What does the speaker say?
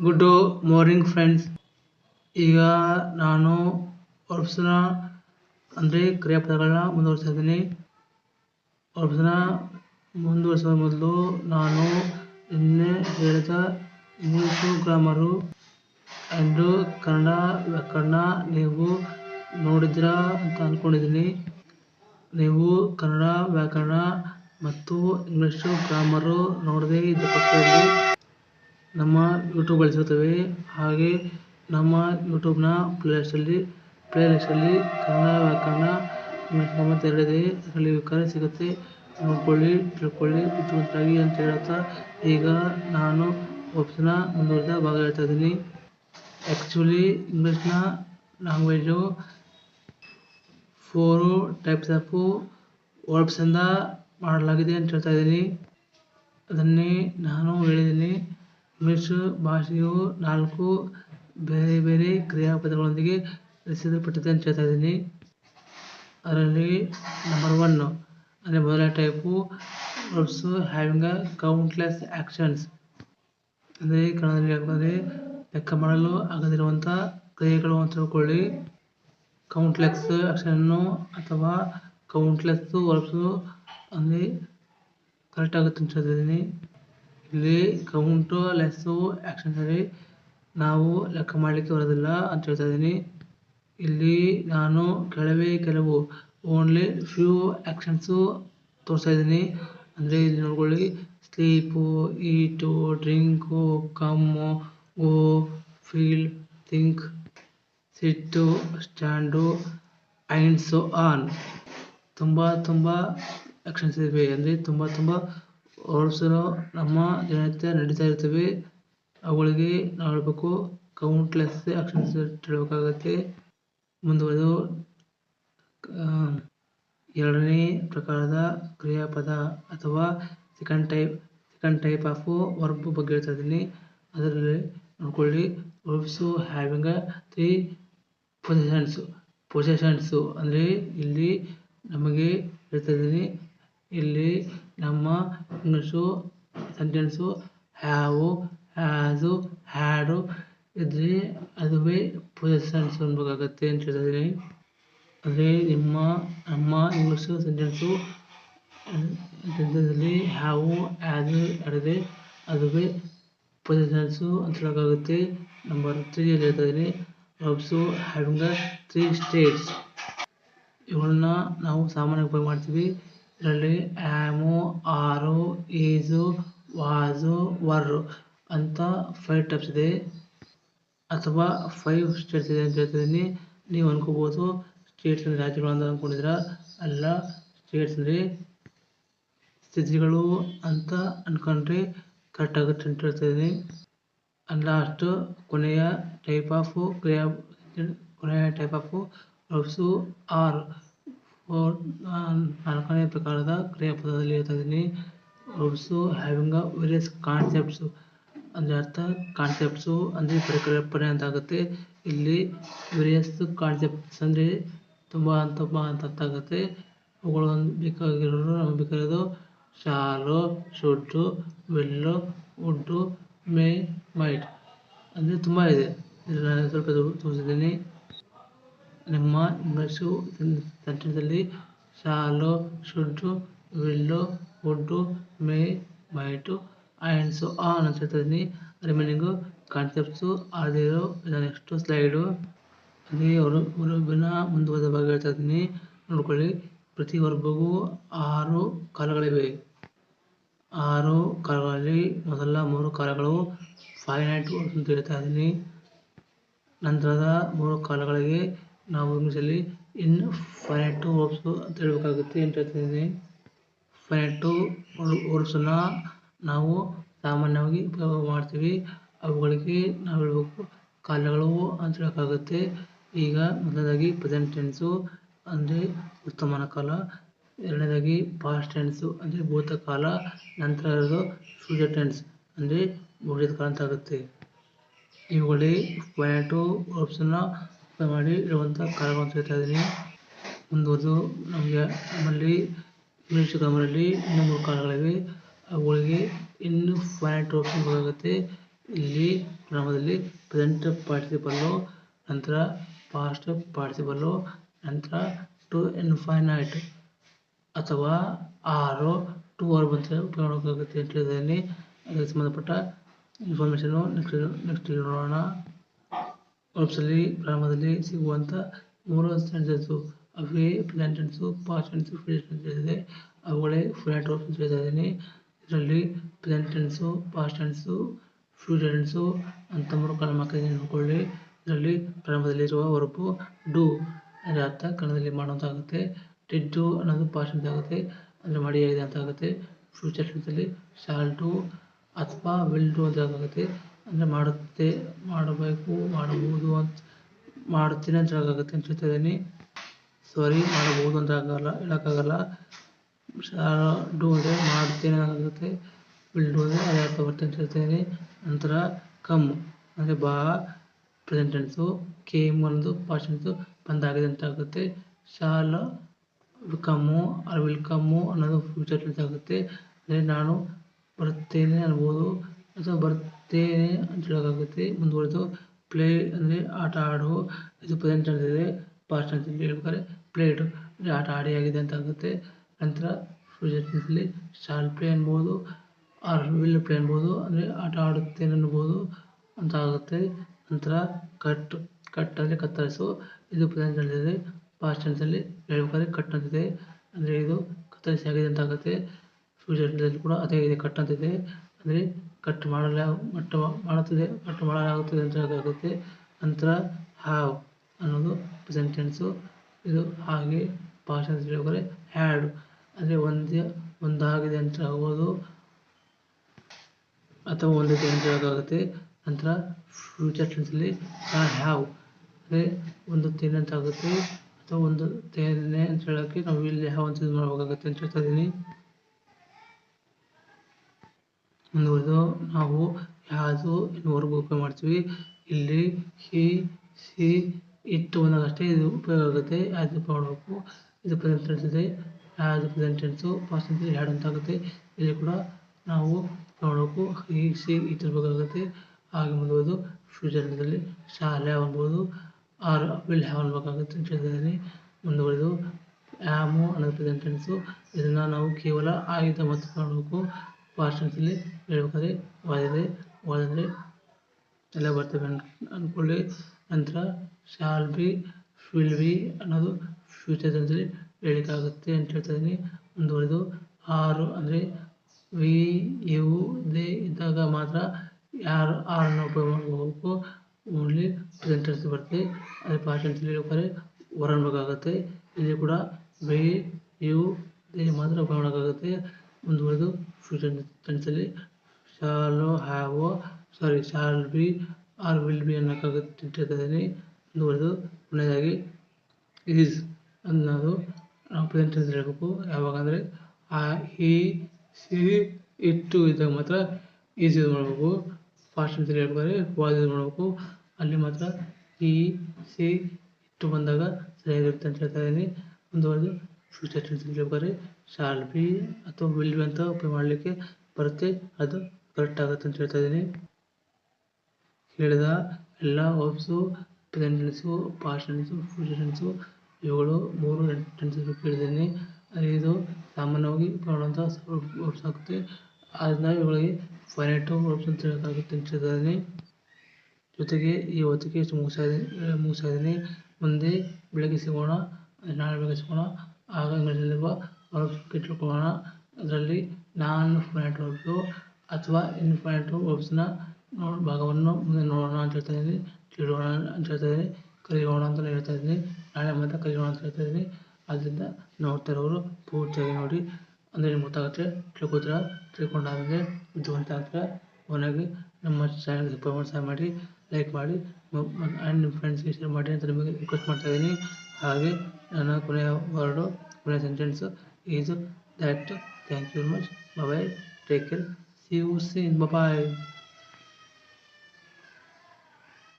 Good morning friends ಈಗ ನಾನು ವರ್ಬ್ಸ್ನ ಅಂದರೆ ಕ್ರಿಯಾಪದಗಳನ್ನ ಮುಂದುವರಿಸ್ತಾ ಇದ್ದೀನಿ. ವರ್ಬ್ಸ್ನ ಮುಂದುವರಿಸುವ ಮೊದಲು ನಾನು ನಿನ್ನೆ ಹೇಳಿದ ಇಂಗ್ಲೀಷು ಗ್ರಾಮರು ಆ್ಯಂಡು ಕನ್ನಡ ವ್ಯಾಕರಣ ನೀವು ನೋಡಿದ್ದೀರಾ ಅಂತ ಅಂದ್ಕೊಂಡಿದ್ದೀನಿ ನೀವು ಕನ್ನಡ ವ್ಯಾಕರಣ ಮತ್ತು ಇಂಗ್ಲೀಷು ಗ್ರಾಮರು ನೋಡದೇ ಇದ್ದ ಪಕ್ಷದಲ್ಲಿ ನಮ್ಮ ಯೂಟ್ಯೂಬ್ ಸಿಗುತ್ತವೆ ಹಾಗೆ ನಮ್ಮ ಯೂಟ್ಯೂಬ್ನ ಪ್ಲೇಲಿಸ್ಟಲ್ಲಿ ಪ್ಲೇಲಿಸ್ಟಲ್ಲಿ ಕನ್ನಡ ವ್ಯಾಕರಣ ಗ್ರಾಮರ್ ಎರಡಿದೆ. ಅದರಲ್ಲಿ ವಿಕಾರ ಸಿಗುತ್ತೆ. ನೋಡ್ಕೊಳ್ಳಿ, ತಿಳ್ಕೊಳ್ಳಿ, ಬುದ್ಧಿವಂತರಾಗಿ ಅಂತ ಹೇಳುತ್ತಾ ಈಗ ನಾನು ವರ್ಬ್ಸ್ನ ಮುಂದುವರೆದ ಭಾಗ ಹೇಳ್ತಾ ಇದ್ದೀನಿ. ಆ್ಯಕ್ಚುಲಿ ಇಂಗ್ಲೀಷ್ನ ಲ್ಯಾಂಗ್ವೇಜು ಫೋರು ಟೈಪ್ಸ್ ಆಫ್ ವರ್ಬ್ಸಿಂದ ಮಾಡಲಾಗಿದೆ ಅಂತ ಹೇಳ್ತಾ ಇದ್ದೀನಿ. ಅದನ್ನೇ ನಾನು ಹೇಳಿದ್ದೀನಿ. ಇಂಗ್ಲೀಷ್ ಭಾಷೆಯು ನಾಲ್ಕು ಬೇರೆ ಬೇರೆ ಕ್ರಿಯಾಪದಗಳೊಂದಿಗೆ ರಚಿಸಲ್ಪಟ್ಟಿದೆ ಅಂತ ಹೇಳ್ತಾ ಇದ್ದೀನಿ. ಅದರಲ್ಲಿ ನಂಬರ್ ಒನ್ ಅಂದರೆ ಮೊದಲನೇ type verbs having a countless actions ಅಂದರೆ ಕನ್ನಡದಲ್ಲಿ ಯಾಕಂದರೆ ಲೆಕ್ಕ ಮಾಡಲು ಆಗದಿರುವಂಥ ಕ್ರಿಯೆಗಳು ಅಂತ ತಿಳ್ಕೊಳ್ಳಿ. ಕೌಂಟ್ಲೆಸ್ ಆ್ಯಕ್ಷನ್ನು ಅಥವಾ ಕೌಂಟ್ಲೆಸ್ ವರ್ಬ್ಸು ಅಂದರೆ ಕರೆಕ್ಟ್ ಆಗುತ್ತೆ ಅಂತ ಹೇಳ್ತಿದ್ದೀನಿ ಇಲ್ಲಿ ಕೌಂಟು ಲೆಸ್ಸು ಆಕ್ಷನರಿ ನಾವು ಲೆಕ್ಕ ಮಾಡಲಿಕ್ಕೆ ಬರೋದಿಲ್ಲ ಅಂತ ಹೇಳ್ತಾ ಇದ್ದೀನಿ. ಇಲ್ಲಿ ನಾನು ಕೆಲವೇ ಕೆಲವು ಓನ್ಲಿ ಫ್ಯೂ ಆ್ಯಕ್ಷನ್ಸು ತೋರಿಸ್ತಾ ಇದ್ದೀನಿ. ಅಂದರೆ ಇಲ್ಲಿ ನೋಡ್ಕೊಳ್ಳಿ. Sleep eat drink come go feel think sit stand and so on ತುಂಬ ತುಂಬ ಆ್ಯಕ್ಷನ್ಸ್ ಇವೆ. ಅಂದರೆ ತುಂಬ ತುಂಬ ವರ್ಬ್ಸು ನಮ್ಮ ದಿನನಿತ್ಯ ನಡೀತಾ ಇರ್ತವೆ. ಅವುಗಳಿಗೆ ನಾವು ಹೇಳಬೇಕು ಕೌಂಟ್ಲೆಸ್ ಆಕ್ಷನ್ಸ್ ಹೇಳಬೇಕಾಗತ್ತೆ. ಮುಂದುವರೆದು ಎರಡನೇ ಪ್ರಕಾರದ ಕ್ರಿಯಾಪದ ಅಥವಾ second type second type of verb ಬಗ್ಗೆ ಹೇಳ್ತಾ ಇದ್ದೀನಿ. ಅದರಲ್ಲಿ ನೋಡ್ಕೊಳ್ಳಿ. Verbs having a three possessions possessions ಅಂದರೆ ಇಲ್ಲಿ ನಮಗೆ ಹೇಳ್ತಾ ಇದ್ದೀನಿ. ಇಲ್ಲಿ ನಮ್ಮ ಇಂಗ್ಲೀಷು ಸೆಂಟೆನ್ಸು ಹ್ಯಾವು ಹ್ಯಾಸು ಹ್ಯಾಡು ಇದ್ರೆ ಅದುವೇ ಪೊಸೆಷನ್ಸ್ ಅನ್ಬೇಕಾಗತ್ತೆ ಅಂತ ಹೇಳ್ತಾ ಅಂದರೆ ನಿಮ್ಮ ನಮ್ಮ ಇಂಗ್ಲೀಷು ಸೆಂಟೆನ್ಸು ಸೆಂಟೆನ್ಸಲ್ಲಿ ಹ್ಯಾವು ಹ್ಯಾಸು ಎರಡಿದೆ ಅದುವೇ ಪೊಸೆಷನ್ಸು ಅಂತ ಹೇಳೋಕ್ಕಾಗುತ್ತೆ. ನಂಬರ್ ತ್ರೀಯಲ್ಲಿ ಹೇಳ್ತಾ ಇದ್ದೀನಿ ವರ್ಬ್ಸು ಹ್ಯಾವಿಂಗ್ ತ್ರೀ ಸ್ಟೇಟ್ಸ್ ಇವುಗಳನ್ನ ನಾವು ಸಾಮಾನ್ಯವಾಗಿ ಉಪಯೋಗ ಮಾಡ್ತೀವಿ. ಇದರಲ್ಲಿ ಆ್ಯಮು ಆರು ಈಜು ವಾಜು ವರ್ರು ಅಂತ ಫೈವ್ ಟೈಪ್ಸ್ ಇದೆ ಅಥವಾ ಫೈವ್ ಸ್ಟೇಟ್ಸ್ ಇದೆ ಅಂತ ಹೇಳ್ತಿದ್ದೀನಿ ನೀವು ಅನ್ಕೋಬೋದು ಸ್ಟೇಟ್ಸ್ ಅಂದರೆ ರಾಜ್ಯಗಳು ಅಂತ ಅಂದ್ಕೊಂಡಿದ್ದೀರಾ ಅಲ್ಲ ಸ್ಟೇಟ್ಸ್ ಅಂದರೆ ಸ್ಥಿತಿಗಳು ಅಂತ ಅನ್ಕೊಂಡ್ರೆ ಕರೆಕ್ಟ್ ಆಗುತ್ತೆ ಅಂತ ಹೇಳ್ತಿದ್ದೀನಿ ಲಾಸ್ಟ್ ಕೊನೆಯ ಟೈಪ್ ಆಫ್ ಕ್ರಿಯಾ ಕೊನೆಯ ಟೈಪ್ ಆಫ್ ವರ್ಬ್ಸು ಆರ್ ನಾಲ್ಕನೇ ಪ್ರಕಾರದ ಕ್ರಿಯಾಪದದಲ್ಲಿ ಇರ್ತದೆ verbs having a various concepts ಅಂದರೆ ಅರ್ಥ ಕಾನ್ಸೆಪ್ಟ್ಸು ಅಂದರೆ ಪರಿಕಲ್ಪನೆ ಅಂತ ಆಗುತ್ತೆ ಇಲ್ಲಿ ವೇರಿಯಸ್ ಕಾನ್ಸೆಪ್ಟ್ಸ್ ಅಂದರೆ ತುಂಬ ತುಂಬ ಅಂತ ಅರ್ಥ ಆಗುತ್ತೆ ಅವುಗಳು ಬೇಕಾಗಿರೋದು ನಮಗೆ ಬೇಕಾಗಿರೋದು shall should will would may might ಅಂದರೆ ತುಂಬ ಇದೆ ಇದರಲ್ಲಿ ನಾನು ಸ್ವಲ್ಪ ತೋರಿಸಿದ್ದೀನಿ. ನಿಮ್ಮ ಇಂಗ್ಲೀಷು ತಂತ್ರದಲ್ಲಿ shall should will would may might and so on ಅಂತ ಹೇಳ್ತಾ ಇದ್ದೀನಿ ರಿಮೈನಿಂಗು ಕಾನ್ಸೆಪ್ಟ್ಸು ಆದಿರೋ ನೆಕ್ಸ್ಟು ಸ್ಲೈಡು. ಅದೇ ಅವರು ಉರುಬಿನ ಮುಂದುವರೆದ ಭಾಗ ಹೇಳ್ತಾ ಇದ್ದೀನಿ. ನೋಡ್ಕೊಳ್ಳಿ. ಪ್ರತಿ ವರ್ಬಗೂ ಆರು ಕಾಲಗಳಿವೆ. ಆರು ಕಾಲಗಳಲ್ಲಿ ಮೊದಲ ಮೂರು ಕಾಲಗಳು ಫೈನೈಟ್ ಅಂತ ಹೇಳ್ತಾ ಇದ್ದೀನಿ. ನಂತರದ ಮೂರು ಕಾಲಗಳಿಗೆ ನಾವು ಇಂಗ್ಲೀಷಲ್ಲಿ ಇನ್ ಫೈನೈಟು ವರ್ಬ್ಸು ಅಂತ ಹೇಳಬೇಕಾಗುತ್ತೆ. ಅಂತ ಹೇಳ್ತಿದ್ದೀನಿ ಫೈನೈಟು ವರ್ಬ್ಸನ್ನ ನಾವು ಸಾಮಾನ್ಯವಾಗಿ ಉಪಯೋಗ ಮಾಡ್ತೀವಿ. ಅವುಗಳಿಗೆ ನಾವು ಹೇಳಬೇಕು, ಕಾಲಗಳು ಅಂತ ಹೇಳೋಕ್ಕಾಗುತ್ತೆ ಈಗ ಮೊದಲನೇದಾಗಿ ಪ್ರೆಸೆಂಟ್ ಟೆನ್ಸು ಅಂದರೆ ವರ್ತಮಾನ ಕಾಲ. ಎರಡನೇದಾಗಿ ಪಾಸ್ಟ್ ಟೆನ್ಸು ಅಂದರೆ ಭೂತಕಾಲ ನಂತರ ಇರೋದು ಫ್ಯೂಚರ್ ಟೆನ್ಸ್ ಅಂದರೆ ಭವಿಷ್ಯದ ಕಾಲ ಅಂತ ಆಗುತ್ತೆ. ಇವುಗಳೇ ಫೈನೈಟು ವರ್ಬ್ಸನ್ನು ಮಾಡಿ ಇರುವಂಥ ಕಾಲಗಳು ಅಂತ ಹೇಳ್ತಾ ಇದ್ದೀನಿ. ಮುಂದುವರೆದು ನಮಗೆ ನಮ್ಮಲ್ಲಿ ಇಂಗ್ಲೀಷ್ ಗ್ರಾಮರಲ್ಲಿ ಇನ್ನೂ ಮೂರು ಕಾಲಗಳಿವೆ ಅವುಗಳಿಗೆ ಇನ್ನು ಫೈನೈಟ್ ಬೇಕಾಗುತ್ತೆ. ಇಲ್ಲಿ ಗ್ರಾಮದಲ್ಲಿ ಪ್ರೆಸೆಂಟ್ ಪಾರ್ಟಿಸಿಪಲ್ಲು ನಂತರ ಪಾಸ್ಟ್ ಪಾರ್ಟಿಸಿಪಲ್ಲು ನಂತರ ಟು ಇನ್ಫೈನೈಟ್ ಅಥವಾ ಆರು ಟು ಅವರ್ ಬಂದರೆ ಅಂತ ಹೇಳಿದ್ದೀನಿ. ಅದಕ್ಕೆ ಸಂಬಂಧಪಟ್ಟ ಇನ್ಫಾರ್ಮೇಷನು ನೆಕ್ಸ್ಟ್ ನೆಕ್ಸ್ಟ್ ನೋಡೋಣ. ವೆಬ್ಸಲ್ಲಿ ಪ್ರಾರಂಭದಲ್ಲಿ ಸಿಗುವಂಥ ಮೂರು ಸೆಂಟೆನ್ಸು ಅವೇ sentence tense past tense future tense ಇದೆ. ಅವುಗಳೇ ಫ್ಲಾಟ್ ವರ್ಬ್ಸ್ ಅಂತ ಹೇಳ್ತಾ ಇದ್ದೀನಿ. ಇದರಲ್ಲಿ present tense past tense future tense ಅಂತ ಮೂರು ಕಾಲ ಹಾಕಿದ್ದೀನಿ ನೋಡ್ಕೊಳ್ಳಿ. ಇದರಲ್ಲಿ ಪ್ರಾರಂಭದಲ್ಲಿರುವ ವರ್ಬು ಡೂ ಅದರ ಅರ್ಥ ಕನ್ನಡದಲ್ಲಿ ಮಾಡುವಂತಾಗುತ್ತೆ. ಆಗುತ್ತೆ ಡು ಅನ್ನೋದು ಪಾಸ್ಟ್ ಅಂತ ಆಗುತ್ತೆ. ಅಂದರೆ ಮಡಿಯಾಗಿದೆ ಅಂತ ಆಗುತ್ತೆ ಫ್ಯೂಚರ್ ಟೆನ್ಸಲ್ಲಿ ಶಾಲ್ ಟು ಅಥವಾ ವಿಲ್ ಟು ಅಂತ ಆಗುತ್ತೆ ಅಂದರೆ ಮಾಡುತ್ತೆ, ಮಾಡಬೇಕು, ಮಾಡಬಹುದು ಅಂತ ಮಾಡ್ತೀನಿ ಅಂತ ಹೇಳೋಕ್ಕಾಗತ್ತೆ ಅಂತ ಹೇಳ್ತಾ ಇದ್ದೀನಿ. ಸಾರಿ ಮಾಡಬಹುದು ಅಂತ ಆಗಲ್ಲ ಹೇಳೋಕ್ಕಾಗಲ್ಲ. ಶಾಲ ಡು ಅಂದರೆ ಮಾಡ್ತೇನೆ ಆಗುತ್ತೆ ವಿಲ್ ಡೂ ಅಂದರೆ ಅದೇ ಅರ್ಥ ಬರುತ್ತೆ ಅಂತ ಹೇಳ್ತಾ ಇದ್ದೀನಿ. ನಂತರ ಕಮ್ ಅಂದರೆ ಬಾ ಪ್ರೆಸೆಂಟ್ ಟೆನ್ಸು ಕೇಮ್ ಅನ್ನೋದು ಪಾಸ್ಟ್ ಟೆನ್ಸು ಬಂದಾಗಿದೆ ಅಂತ ಆಗುತ್ತೆ shall come or will come ಅನ್ನೋದು ಫ್ಯೂಚರ್ ಟೆನ್ಸ್ ಆಗುತ್ತೆ. ಅಂದರೆ ನಾನು ಬರುತ್ತೇನೆ ಅನ್ಬೋದು. ಅಥವಾ ಬರ್ತೇನೆ ಅಂತ ಹೇಳೋಕ್ಕಾಗುತ್ತೆ ಮುಂದುವರೆದು ಪ್ಲೇ ಅಂದರೆ ಆಟ ಆಡು. ಇದು ಪ್ರೆಸೆಂಟ್ ಇದೆ ಪಾಸ್ಟ್ ಟೆನ್ಸ್ ಹೇಳ್ಬೇಕಾದ್ರೆ ಪ್ಲೇಡ್ ಅಂದರೆ ಆಟ ಆಡಿ ಆಗಿದೆ ಅಂತ ಆಗುತ್ತೆ. ನಂತರ ಫ್ಯೂಚರ್ ಟೆನ್ಸಲ್ಲಿ ಶಾಲ್ ಪ್ಲೇ ಅನ್ಬೋದು ಆರ್ ವಿಲ್ ಪ್ಲೇ ಅನ್ಬೋದು, ಅಂದರೆ ಆಟ ಆಡುತ್ತೇನೆ ಅನ್ಬೋದು ಅಂತ ಆಗುತ್ತೆ. ನಂತರ ಕಟ್ ಕಟ್ ಅಂದರೆ ಕತ್ತರಿಸು. ಇದು ಪ್ರೆಸೆಂಟ್ ಇದೆ ಪಾಸ್ಟ್ ಟೆನ್ಸಲ್ಲಿ ಹೇಳ್ಬೇಕಾದ್ರೆ ಕಟ್ ಅಂತಿದೆ. ಅಂದರೆ ಇದು ಕತ್ತರಿಸಿ ಆಗಿದೆ ಅಂತ ಆಗುತ್ತೆ. ಫ್ಯೂಚರ್ ಟೆನ್ಸಲ್ಲಿ ಕೂಡ ಅದೇ ಇದೆ ಕಟ್ ಅಂತಿದೆ. ಅಂದರೆ ಕಟ್ ಮಾಡಲ ಕಟ್ ಮಾಡುತ್ತದೆ, ಕಟ್ ಮಾಡಲಾಗುತ್ತದೆ ಅಂತ ಹೇಳೋಕ್ಕಾಗುತ್ತೆ ನಂತರ ಹಾವ್ ಅನ್ನೋದು ಪ್ರೆಸೆಂಟ್ ಟೆನ್ಸು ಇದು ಹಾಗೆ ಪಾಸ್ಟ್ ಟೆನ್ಸ್ ಹೇಳ್ಬೇಕಾದ್ರೆ ಹ್ಯಾಡ್ ಅಂದರೆ ಒಂದೇ, ಒಂದಾಗಿದೆ ಅಂತ ಹೇಳ್ಬೋದು. ಅಥವಾ ಒಂದಿದೆ ಅಂತ ಹೇಳೋಕ್ಕಾಗುತ್ತೆ ನಂತರ ಫ್ಯೂಚರ್ ಟೆನ್ಸಲ್ಲಿ ಆ ಹ್ಯಾವ್ ಅಂದರೆ ತೇನೆ ಅಂತ ಆಗುತ್ತೆ. ಅಥವಾ ಒಂದು ತೇನೆ ಅಂತ ಹೇಳೋಕ್ಕೆ ನಾವು ಇಲ್ಲಿ ಹ್ಯಾವ್ ಅಂತ ಯೂಸ್ ಮಾಡಬೇಕಾಗುತ್ತೆ ಅಂತ ಹೇಳ್ತಾ ಇದ್ದೀನಿ. ಮುಂದುವರೆದು ನಾವು ಯಾವುದು ಎನ್ನುವರೆಗೂ ಉಪಯೋಗ ಮಾಡ್ತೀವಿ. ಇಲ್ಲಿ ಹಿ ಸಿ ಇಟ್ಟು ಬಂದಾಗ ಅಷ್ಟೇ ಇದು ಉಪಯೋಗ ಆಗುತ್ತೆ. ಅದು ಉಪಯೋಗ ಮಾಡಬೇಕು. ಇದು ಪ್ರೆಸೆಂಟ್ ಟೆನ್ಸ್ ಇದೆ. Has present tense past tense had ಅಂತ ಆಗುತ್ತೆ. ಇಲ್ಲಿ ಕೂಡ ನಾವು ನೋಡಬೇಕು. ಹಿ ಸಿ ಇಟ್ಟು ಇರಬೇಕಾಗುತ್ತೆ ಹಾಗೆ ಮುಂದುವರೆದು ಫ್ಯೂಚರ್ ಟೆನ್ಸಲ್ಲಿ ಶಾಲ್ ಅನ್ಬೋದು. ಆರ್ ವಿಲ್ ಹ್ಯಾವ್ ಅನ್ಬೇಕಾಗುತ್ತೆ ಅಂತ ಹೇಳ್ತಿದ್ದೀನಿ ಮುಂದುವರೆದು. ಆ್ಯಮು ಅನ್ನೋದು ಪ್ರೆಸೆಂಟ್ ಟೆನ್ಸು ಇದನ್ನು ನಾವು ಕೇವಲ ಆಯುಧ ಮತ್ತು ಮಾಡಬೇಕು ಪಾಸ್ಟ್ ಟೆನ್ಸಲ್ಲಿ ಹೇಳ್ಬೇಕಾದ್ರೆ ವಾದಿದೆ ವಾದಂದರೆ ಎಲ್ಲ ಬರ್ತವೆ ಅಂದ್ಕೊಳ್ಳಿ ನಂತರ ಶಾಲ್ ಬಿ ವಿಲ್ ಬಿ ಅನ್ನೋದು ಫ್ಯೂಚರ್ ಅಂತೇಳಿ ಹೇಳಲಿಕ್ಕಾಗುತ್ತೆ ಅಂತ ಹೇಳ್ತಾ ಇದ್ದೀನಿ. ಮುಂದುವರೆದು ಆರು ಅಂದರೆ ವಿ ಯು ದೇ ಇದ್ದಾಗ ಮಾತ್ರ ಯಾರು ಆರನ್ನು ಉಪಯೋಗ ಮಾಡಬೇಕು ಓನ್ಲಿ ಪ್ರೆಸೆಂಟರ್ಸ್ ಬರ್ತದೆ ಅದೇ ಪಾಸ್ಟ್ ಅಂತ ಹೇಳ್ಬೇಕಾದ್ರೆ ವರ್ ಅನ್ಬೇಕಾಗುತ್ತೆ ಇಲ್ಲಿ ಕೂಡ ವಿ ಯು ದೇ ಮಾತ್ರ ಉಪಯೋಗ ಮಾಡೋಕ್ಕಾಗುತ್ತೆ ಮುಂದುವರೆದು future ಟೆನ್ಸಲ್ಲಿ shall have sorry, shall be, or will be ಅನ್ನೋಕ್ಕಾಗುತ್ತೆ ಅಂತ ಹೇಳ್ತಾ ಇದ್ದೀನಿ ಮುಂದುವರೆದು ಕೊನೆಯದಾಗಿ ಈಸ್ ಅನ್ನೋದು ನಾವು ಪ್ರೆಸೆಂಟ್ ಟೆನ್ಸ್ ಹೇಳಬೇಕು. ಯಾವಾಗ ಅಂದರೆ ಆ, ಹಿ, ಸಿ ಇಟ್ಟು ಇದ್ದಾಗ ಮಾತ್ರ ಈಸ್ ಯೂಸ್ ಮಾಡಬೇಕು. ಫಾಸ್ಟ್ ಟೆನ್ಸಲ್ಲಿ ಹೇಳ್ಬೇಕಾದ್ರೆ ವಾಸ್ ಯೂಸ್ ಮಾಡಬೇಕು. ಅಲ್ಲಿ ಮಾತ್ರ ಈ ಸಿ ಇಟ್ಟು ಬಂದಾಗ ಸರಿಯಾಗಿರುತ್ತೆ ಅಂತ ಹೇಳ್ತಾ ಇದ್ದೀನಿ. ಮುಂದುವರೆದು ಫ್ಯೂಚರ್ ಟೆನ್ಸಲ್ಲಿ ಹೇಳ್ಬೇಕಾದ್ರೆ ಶಾಲ್ ಬಿ ಅಥವಾ ವಿಲ್ ಅಂತ ಉಪಯೋಗ ಮಾಡಲಿಕ್ಕೆ ಬರುತ್ತೆ. ಅದು ಕರೆಕ್ಟ್ ಆಗುತ್ತೆ ಅಂತ ಹೇಳ್ತಾ ಇದ್ದೀನಿ. ಹೇಳಿದ ಎಲ್ಲ verbs present tense past tense future tense ಇವುಗಳು ಮೂರು ಟೆನ್ಸಸ್ ಕೇಳಿದ್ದೀನಿ. ಇದು ಸಾಮಾನ್ಯವಾಗಿ ಮಾಡುವಂಥ ವರ್ಬ್ಸ್ ಆಗುತ್ತೆ. ಅದನ್ನ ಇವುಗಳಿಗೆ ಫೈನೈಟು ವರ್ಬ್ಸ್ ಅಂತ ಹೇಳೋಕ್ಕಾಗುತ್ತೆ ಅಂತ ಹೇಳ್ತಾ ಇದ್ದೀನಿ. ಜೊತೆಗೆ ಈ ಹೊತ್ತಿಗೆ ಮುಗಿಸ್ತಾ ಇದ್ದೀನಿ ಮುಗಿಸ್ತಾ ಇದ್ದೀನಿ. ಮುಂದೆ ಬೆಳಗ್ಗೆ ಸಿಗೋಣ, ನಾಳೆ ಬೆಳಗ್ಗೆ ಸಿಗೋಣ. ಆಗ ಇಂಗ್ಲೀಷಲ್ಲಿರುವ ವರ್ಬ್ಸ್ ಇಟ್ಕೊಳ್ಳೋಣ ಅದರಲ್ಲಿ ನಾನ್ ಫೈನೈಟ್ ವರ್ಬ್ಸು ಅಥವಾ ಇನ್ಫೈನೈಟ್ ವರ್ಬ್ಸ್ನ ನೋಡ್ ಭಾಗವನ್ನು ಮುಂದೆ ನೋಡೋಣ ಅಂತ ಹೇಳ್ತಾ ಇದ್ದೀನಿ. ತಿಳಿಯೋಣ ಅಂತ ಹೇಳ್ತಾ ಇದ್ದೀನಿ. ಕಲಿಯೋಣ ಅಂತ ಹೇಳ್ತಾ ಇದ್ದೀನಿ. ನಾಳೆ ಮತ್ತೆ ಕಲಿಯೋಣ ಅಂತ ಹೇಳ್ತಾ ಇದ್ದೀನಿ. ಆದ್ದರಿಂದ ನೋಡ್ತಾ ಇರೋರು ಪೂರ್ತಿಯಾಗಿ ನೋಡಿ. ಅಂದರೆ ನಿಮ್ಗೆ ಗೊತ್ತಾಗುತ್ತೆ, ತಿಳ್ಕೊತೀರ? ತಿಳ್ಕೊಂಡಾದ್ಮೇಲೆ ಬುದ್ಧಿವಂತ ಆಗ್ತೀರ? ಕೊನೆಗೆ ನಮ್ಮ ಚಾನಲ್ಗೆ ಸಹಾಯ ಮಾಡಿ ಲೈಕ್ ಮಾಡಿ ಆ್ಯಂಡ್ ನಿಮ್ಮ ಫ್ರೆಂಡ್ಸ್ಗೆ ಶೇರ್ ಮಾಡಿ ಅಂತ ನಿಮಗೆ ರಿಕ್ವೆಸ್ಟ್ ಮಾಡ್ತಾ ಇದ್ದೀನಿ. ಹಾಗೆ ನನ್ನ ಕೊನೆಯ ವರ್ಡು ಕೊನೆಯ sentence is that thank you very much bye take care see you soon bye